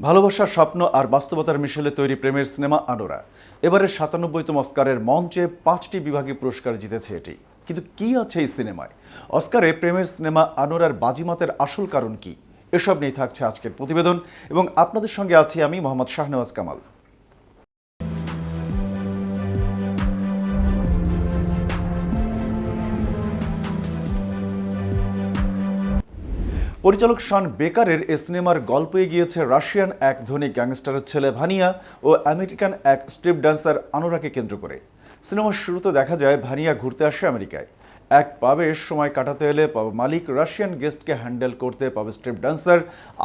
ভালোবাসার স্বপ্ন আর বাস্তবতার মিশেলে তৈরি প্রেমের সিনেমা আনোরা। এবারের সাতানব্বইতম অস্কারের মঞ্চে পাঁচটি বিভাগে পুরস্কার জিতেছে এটি। কিন্তু কি আছে এই সিনেমায়? অস্কারে প্রেমের সিনেমা আনোরার বাজিমাতের আসল কারণ কি? এসব নিয়ে থাকছে আজকের প্রতিবেদন এবং আপনাদের সঙ্গে আছি আমি মোহাম্মদ শাহনওয়াজ কামাল। পরিচালক শান বেকারের এ সিনেমার গল্পে গিয়েছে রাশিয়ান এক ধনী গ্যাংস্টারের ছেলে ভানিয়া ও আমেরিকান এক স্ট্রিপ ডান্সার আনোরাকে কেন্দ্র করে। সিনেমার শুরুতে দেখা যায় ভানিয়া ঘুরতে আসে আমেরিকায়। এক পাবে সময় কাটাতে এলে পাব মালিক রাশিয়ান গেস্টকে হ্যান্ডেল করতে পাবে স্ট্রিপ ডান্সার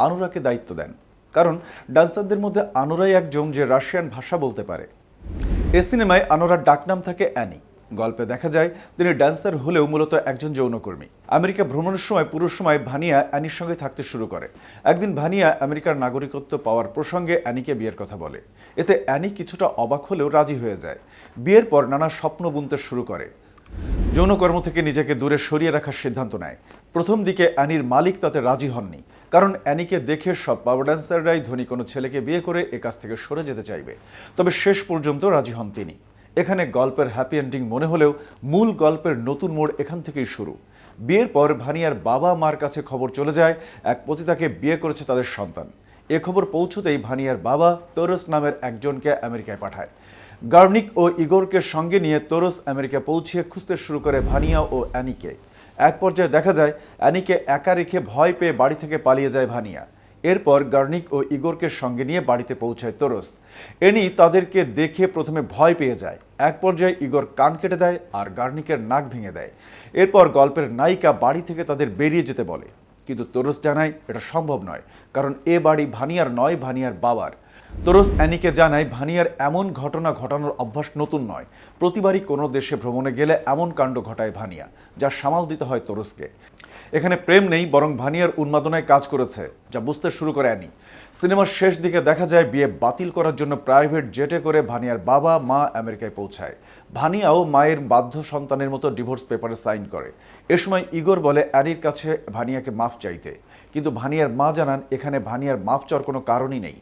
আনোরাকে দায়িত্ব দেন। কারণ ডান্সারদের মধ্যে আনোরাই একজন যে রাশিয়ান ভাষা বলতে পারে। এ সিনেমায় আনোরার ডাকনাম থাকে অ্যানি। গল্পে দেখা যায়, তিনি ড্যান্সার হলেও মূলত একজন যৌনকর্মী। আমেরিকা ভ্রমণের সময়, পুরো সময় ভানিয়া অ্যানির সঙ্গে থাকতে শুরু করে। একদিন ভানিয়া আমেরিকার নাগরিকত্ব পাওয়ার প্রসঙ্গে অ্যানিকে বিয়ের কথা বলে। এতে অ্যানি কিছুটা অবাক হলেও রাজি হয়ে যায়। বিয়ের পর নানা স্বপ্ন বুনতে শুরু করে। যৌনকর্ম থেকে নিজেকে দূরে সরিয়ে রাখার সিদ্ধান্ত নেয়। প্রথম দিকে অ্যানির মালিক তাতে রাজি হননি, কারণ অ্যানিকে দেখে সব পাওয়ার ড্যান্সাররাই ধনী কোনো ছেলেকে বিয়ে করে এ কাছ থেকে সরে যেতে চাইবে। তবে শেষ পর্যন্ত রাজি হন তিনি। এখানে গল্পের হ্যাপি এন্ডিং মনে হলেও মূল গল্পের নতুন মোড় এখান থেকেই শুরু। বিয়ের পর ভানিয়ার বাবা মার কাছে খবর চলে যায়, এক পতিতাকে বিয়ে করেছে তাদের সন্তান। এ খবর পৌঁছতেই ভানিয়ার বাবা তোরস নামের একজনকে আমেরিকায় পাঠায়। গার্নিক ও ইগোরকে সঙ্গে নিয়ে তোরস আমেরিকা পৌঁছিয়ে খুঁজতে শুরু করে ভানিয়া ও অ্যানিকে। এক পর্যায়ে দেখা যায়, অ্যানিকে একা রেখে ভয় পেয়ে বাড়ি থেকে পালিয়ে যায় ভানিয়া। এরপর গার্নিক ও ইগোরকে সঙ্গে নিয়ে বাড়িতে পৌঁছায় তোরস। এনি তাদেরকে দেখে প্রথমে ভয় পেয়ে যায়। এক পর্যায়ে ইগোর কান কেটে দেয় আর গার্নিকের নাক ভেঙে দেয়। এরপর গল্পের নায়িকা বাড়ি থেকে তাদের বেরিয়ে যেতে বলে। কিন্তু তোরস জানায়, এটা সম্ভব নয়, কারণ এ বাড়ি ভানিয়ার নয়, ভানিয়ার বাবার। তোরস অ্যানিকে জানায়, ভানিয়ার এমন ঘটনা ঘটানোর অভ্যাস নতুন নয়। প্রতিবারই কোনো দেশে ভ্রমণে গেলে এমন কাণ্ড ঘটায় ভানিয়া, যা সামাল দিতে হয় তোরসকে। এখানে প্রেম নেই, বরং ভানিয়ার উন্মাদনায় কাজ করেছে, যা বুঝতে শুরু করে অ্যানি। সিনেমার শেষ দিকে দেখা যায় বিয়ে বাতিল করার জন্য প্রাইভেট জেটে করে ভানিয়ার বাবা মা আমেরিকায় পৌঁছায়। ভানিয়াও মায়ের বাধ্য সন্তানের মতো ডিভোর্স পেপারে সাইন করে। এ সময় ইগোর বলে, অ্যানির কাছে ভানিয়াকে মাফ চাইতে। কিন্তু ভানিয়ার মা জানান, এখানে ভানিয়ার মাফ চাওয়ার কোনো কারণই নেই।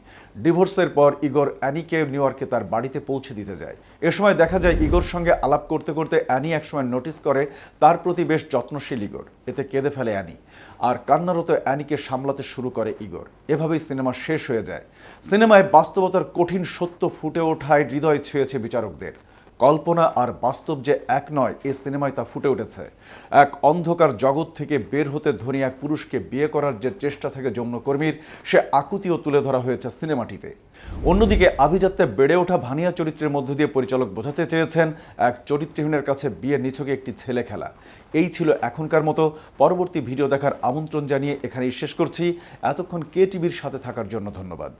ডিভোর্সের পর ইগোর অ্যানিকে নিউ ইয়র্কে তার বাড়িতে পৌঁছে দিতে যায়। এ সময় দেখা যায় ইগোর সঙ্গে আলাপ করতে করতে অ্যানি একসময় নোটিস করে, তার প্রতি বেশ যত্নশীল ইগোর। এতে কেঁদে ফেলে অ্যানি। আর কান্নারত অ্যানিকে সামলাতে শুরু করে ইগোর। এভাবেই সিনেমা শেষ হয়ে যায়। সিনেমায় বাস্তবতার কঠিন সত্য ফুটে ওঠায় হৃদয় ছুঁয়েছে বিচারকদের। কল্পনা আর বাস্তব যে এক নয়, এ সিনেমায় তা ফুটে উঠেছে। এক অন্ধকার জগৎ থেকে বের হতে ধনী এক পুরুষকে বিয়ে করার যে চেষ্টা থাকে যৌনকর্মীর সে আকুতিও তুলে ধরা হয়েছে সিনেমাটিতে। অন্যদিকে আভিজাত্যে বেড়ে ওঠা ভানিয়া চরিত্রের মধ্য দিয়ে পরিচালক বোঝাতে চেয়েছেন এক চরিত্রহীনের কাছে বিয়ে নিছকে একটি ছেলে খেলা। এই ছিল এখনকার মতো। পরবর্তী ভিডিও দেখার আমন্ত্রণ জানিয়ে এখানেই শেষ করছি। এতক্ষণ কে টিভির সাথে থাকার জন্য ধন্যবাদ।